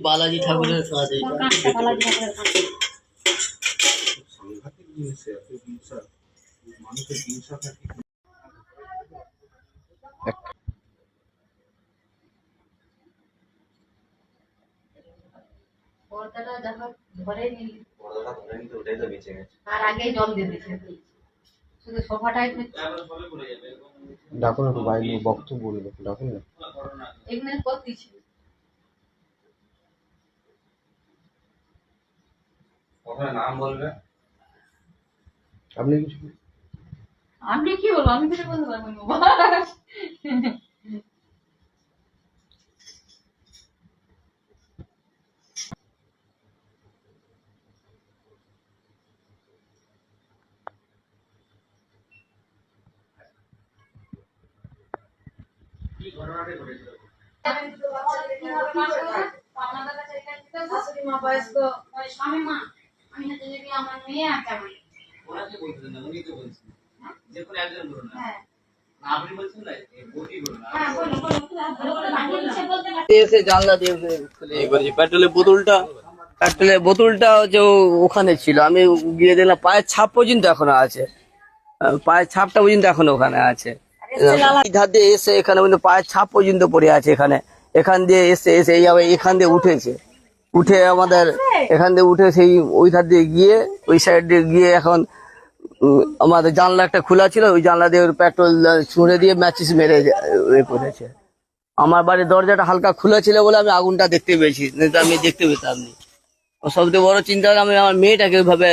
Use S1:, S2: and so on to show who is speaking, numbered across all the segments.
S1: বালাজি ঠাকুরের কাজ
S2: পর্দাটা যখন ধরে
S3: পর্দাটা ধরে ওটাই তো বেঁচে গেছে
S2: জল দিয়ে দিচ্ছে শুধু সোফাটাই
S4: ডাকুন একটু বাইরে বক্তব্য বলবে ডাকুন না।
S2: এমনি করতেছি।
S3: প্রথমে নাম বলবে
S4: আপনি কিছু
S2: আমি কি বলব আমি কিছু বলতে পারব না শাশুড়ি মা বয়স্ক স্বামী মা আমি আমার মেয়ে আর জামাই
S5: ওনাকে বলতেন না উনি তো বলছেন যে কোনো একজন বলুন না
S2: হ্যাঁ হ্যাঁ
S1: ইয়ে পেট্রোলের বোতলটা যে ওখানে ছিল আমি গিয়ে দেখলাম পায়ের ছাপ পর্যন্ত এখনও আছে পায়ের ছাপটা পর্যন্ত এখনও ওখানে আছে ধার দিয়ে এসে এখানে কিন্তু পায়ের ছাপ পর্যন্ত পড়ে আছে এখানে এখান দিয়ে এসে এসে এইভাবে এখান দিয়ে উঠেছে উঠে আমাদের এখান দিয়ে উঠে সেই ওই ধার দিয়ে গিয়ে, ওই সাইড দিয়ে গিয়ে এখন আমাদের জানলা একটা খোলা ছিল, ওই জানলা দিয়ে পেট্রোল ছুঁড়ে দিয়ে ম্যাচিস মেরে এ করেছে। আমার বাড়ির দরজাটা হালকা খোলা ছিল বলে আমি আগুনটা দেখতে পেয়েছি আমি দেখতে পেতাম সবথেকে বড় চিন্তা আমি আমার মেয়েটাকে ওইভাবে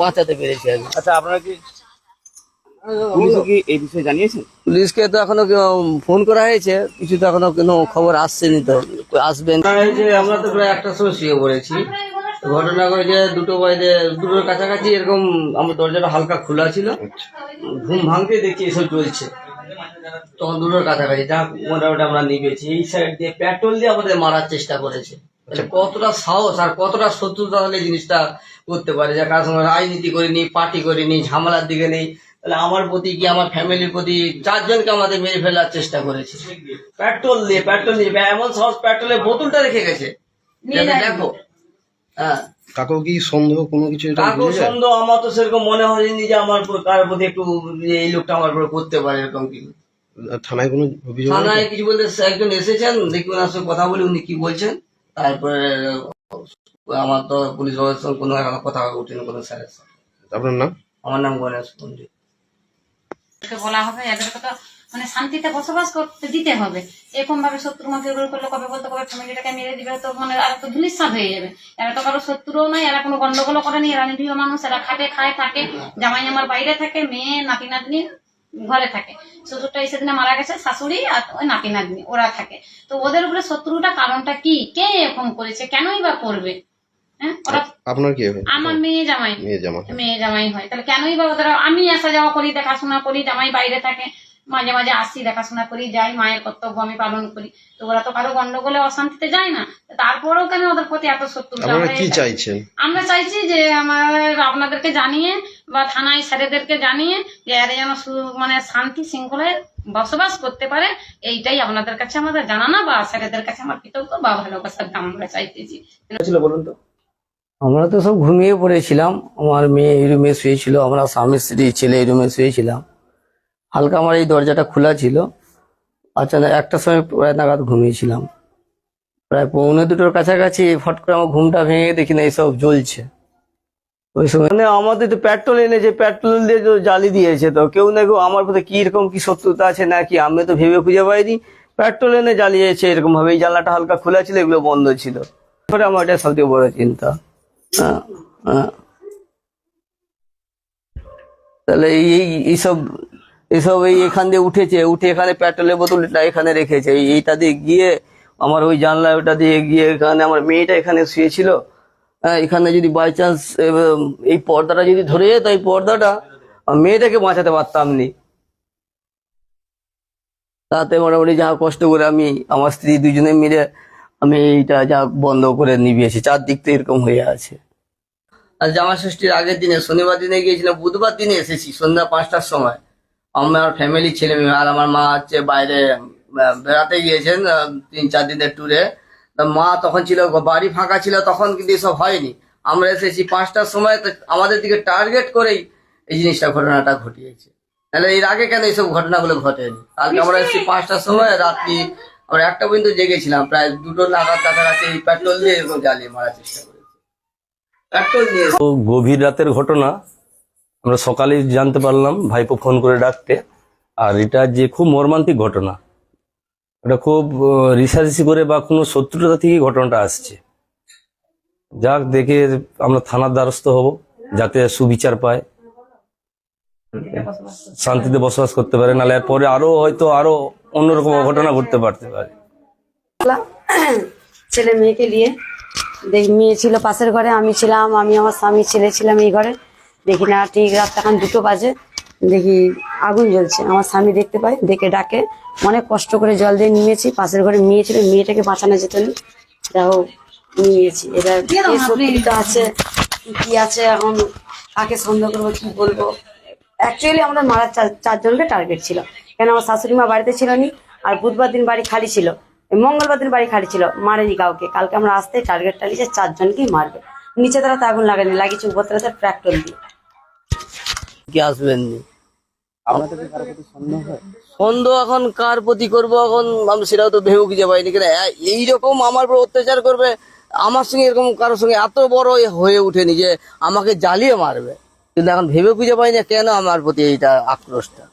S1: বাঁচাতে পেরেছি আমি।
S3: আচ্ছা আপনারা কি পুলিশে এই বিষয়ে জানিয়েছেন
S1: পুলিশকে তো এখনও ফোন করা হয়েছে কিছু তো এখনও কোনো খবর আসছেনি তো আসবেন। হয়েছে আমরা তো প্রায় একটা সময় শুয়ে পড়েছি। ঘটনা যে দুটো বাজে দুটোর কাছাকাছি এরকম আমার দরজাটা হালকা খোলা ছিল। ঘুম ভাঙতে দেখছি এসব চলছে। তখন দুটোর কাছাকাছি যা মোটামুটি আমরা নিবেছি এই সাইড দিয়ে পেট্রোল দিয়ে আমাদের মারার চেষ্টা করেছে। কতটা সাহস আর কতটা শত্রুতা হলে জিনিসটা করতে পারে? যে কার সঙ্গে রাজনীতি করিনি পার্টি করিনি ঝামেলার দিকে নেই। তাহলে আমার প্রতি কি আমার ফ্যামিলির প্রতি চারজনকে আমাদের মেরে ফেলার চেষ্টা করেছে? পেট্রোল দিয়ে পেট্রোল দিয়ে এমন সাহস পেট্রোলের বোতলটা রেখে গেছে। দেখো হ্যাঁ।
S4: কাকু কি সন্দেহ কোনো কিছু
S1: কাকু সন্দেহ আমার তো সেরকম মনে হয়নি যে আমার উপর প্রতি একটু এই লোকটা আমার উপর করতে পারে এরকম কিছু।
S4: থানায় কোনো অভিযোগ
S1: থানায় কিছু বলতে একজন এসেছেন দেখি ওনার সঙ্গে কথা বলি উনি কি বলছেন। তারপরে আমার তো পুলিশ কোনো কথা উঠেনি কোনো স্যারের সঙ্গে।
S4: আপনার নাম?
S1: আমার নাম গণেশ পন্ডিত
S2: বলা হবে এদেরকে তো মানে শান্তিতে বসবাস করতে দিতে হবে। এরকম ভাবে শত্রু মাকে এগুলো করলে কবে বলতে, কবে ফ্যামিলিটাকে মেরে দিবে, তো মানে আর তো ধুলিস্বাদ হয়ে যাবে। এরা তো কারও শত্রুও নাই, এরা কোনো গন্ডগোলও করেনি, এরা নিরীহ মানুষ, এরা খাটে খায়, থাকে, জামাই আমার বাইরে থাকে, মেয়ে নাতি নাতনি ঘরে থাকে। শ্বশুরটা এই সেদিনে মারা গেছে, শাশুড়ি আর ওই নাতি নাতনি ওরা থাকে। তো ওদের উপরে শত্রুটা কারণটা কি? কে এরকম করেছে? কেনই বা করবে? হ্যাঁ? ওরা
S4: আপনার কি হয়?
S2: আমার মেয়ে জামাই।
S4: মেয়ে জামা
S2: মেয়ে জামাই হয়। তাহলে কেনই বা ওদের আমি আসা যাওয়া করি দেখাশোনা করি জামাই বাইরে থাকে মাঝে মাঝে আসি দেখাশোনা করি যাই মায়ের কর্তব্য আমি পালন করি। তো ওরা তো কারও গন্ডগোলে অশান্তিতে যায় না। তারপরেও কেন ওদের প্রতি এত শত্রুতা
S4: কি চাইছেন?
S2: আমরা চাইছি যে আমার আপনাদেরকে জানিয়ে বা থানায় স্যারেদেরকে জানিয়ে যে এরা যেন মানে শান্তি শৃঙ্খলায় বসবাস করতে পারে। এইটাই আপনাদের কাছে আমাদের জানানো বা স্যারেদের কাছে আমার কৃতজ্ঞ বা ভালোবাসার দাম আমরা চাইতেছি
S3: বলুন তো।
S1: আমরা তো সব ঘুমিয়ে পড়েছিলাম। আমার মেয়ে এই রুমে শুয়েছিল, আমরা স্বামী স্ত্রী, ছেলে এই রুমে শুয়েছিলাম। হালকা আমার এই দরজাটা খোলা ছিল। আচ্ছা একটা সময় প্রায় নাগাদ ঘুমিয়েছিলাম। প্রায় পৌনে দুটোর কাছাকাছি ফট করে আমার ঘুমটা ভেঙে দেখি না, এইসব জ্বলছে। ওই সময় মানে আমাদের তো পেট্রোল এনেছে পেট্রোল দিয়ে তো জ্বালি দিয়েছে তো, কেউ না কেউ আমার প্রতি কি এরকম কি শত্রুতা আছে নাকি? আমি তো ভেবে খুঁজে পাইনি। পেট্রোল এনে জ্বালিয়েছে এরকমভাবে এই জানলাটা হালকা খোলা ছিল, এগুলো বন্ধ ছিল। আমার এটা সব থেকে বড় চিন্তা। তাহলে এই, এই- এইসব এইসব এই এখান দিয়ে উঠেছে, উঠে এখানে পেট্রোলের বোতলটা এখানে রেখেছে। এইটা দিয়ে গিয়ে আমার ওই জানলা ওটা দিয়ে গিয়ে এখানে আমার মেয়েটা এখানে শুয়েছিল। হ্যাঁ এখানে যদি বাই চান্স এই পর্দাটা যদি ধরে যেত, এই পর্দাটা মেয়েটাকে বাঁচাতে পারতাম নি। তাতে মোটামুটি যা কষ্ট করে আমি, আমার স্ত্রী দুজনে মিলে আমি এইটা যা বন্ধ করে নিবিয়েছি চারদিক তো এরকম হয়ে আছে। আর জামা ষষ্ঠীর আগের দিনে শনিবার দিনে গিয়েছিলাম বুধবার দিনে এসেছি সন্ধ্যা পাঁচটার সময়। আমার ফ্যামিলি ছেলে মেয়ে আর আমার মা হচ্ছে বাইরে বেড়াতে গিয়েছেন তিন চার দিনের ট্যুরে তা মা তখন ছিল বাড়ি ফাঁকা ছিল তখন কিন্তু এসব হয়নি। আমরা এসেছি পাঁচটার সময় তো আমাদের দিকে টার্গেট করেই এই জিনিসটা ঘটনাটা ঘটিয়েছে। তাহলে এর আগে কেন এইসব ঘটনাগুলো ঘটেনি? কালকে আমরা এসেছি পাঁচটার সময় রাত্রি আমরা একটা পর্যন্ত জেগেছিলাম প্রায় দুটো নাগাদ কাছাকাছি পেট্রোল দিয়ে এরকম জ্বালিয়ে মারার চেষ্টা করেছে। পেট্রোল দিয়ে
S6: গভীর রাতের ঘটনা আমরা সকালে জানতে পারলাম ভাইপো ফোন করে ডাকতে। আর এটা যে খুব মর্মান্তিক ঘটনা এটা খুব রিসার্চি করে বা কোনো শত্রুতা থেকে ঘটনাটা আসছে। যাক দেখে আমরা থানার দ্বারস্থ হব যাতে সুবিচার পায়। শান্তিতে বসবাস করতে পারে নাহলে পরে আরও হয়তো আরও অন্যরকম ঘটনা ঘটতে পারতে পারে।
S7: ছেলে মেয়েকে নিয়ে দেখি মেয়ে ছিল পাশের ঘরে আমি ছিলাম আমি আমার স্বামী ছেলে ছিলাম এই ঘরে। দেখি না ঠিক রাত এখন দুটো বাজে। দেখি আগুন জ্বলছে আমার স্বামী দেখতে পাই দেখে ডাকে। অনেক কষ্ট করে জল দিয়ে নিয়েছি পাশের ঘরে মেয়ে ছিল মেয়েটাকে বাঁচানো যেত না। দেখো নিয়েছি। এবার সত্যিটা আছে কি আছে এখন কাকে সন্দেহ করব কি বলব? অ্যাকচুয়ালি আমাদের মারা চার- চারজনকে টার্গেট ছিল কেন আমার শাশুড়ি মা বাড়িতে ছিল নি আর বুধবার দিন বাড়ি খালি ছিল। মঙ্গলবার দিন বাড়ি খালি ছিল। মারেনি কাউকে। কালকে আমরা আসতে টার্গেট টালিয়েছে চারজনকেই মারবে। নিচে তারা তো আগুন লাগানি লাগিয়েছে উপরতলাতে ট্র্যাক্টর দিয়ে।
S1: এখন কার প্রতি করব এখন? আমি সেটাও তো খুঁজে পাইনি। আমার উপর অত্যাচার করবে, আমার সঙ্গে এরকম কারোর সঙ্গে এত বড় হয়ে যে আমাকে জ্বালিয়ে মারবে। কিন্তু এখন ভেবে খুঁজে পাই না কেন আমার প্রতি এইটা আক্রোশটা?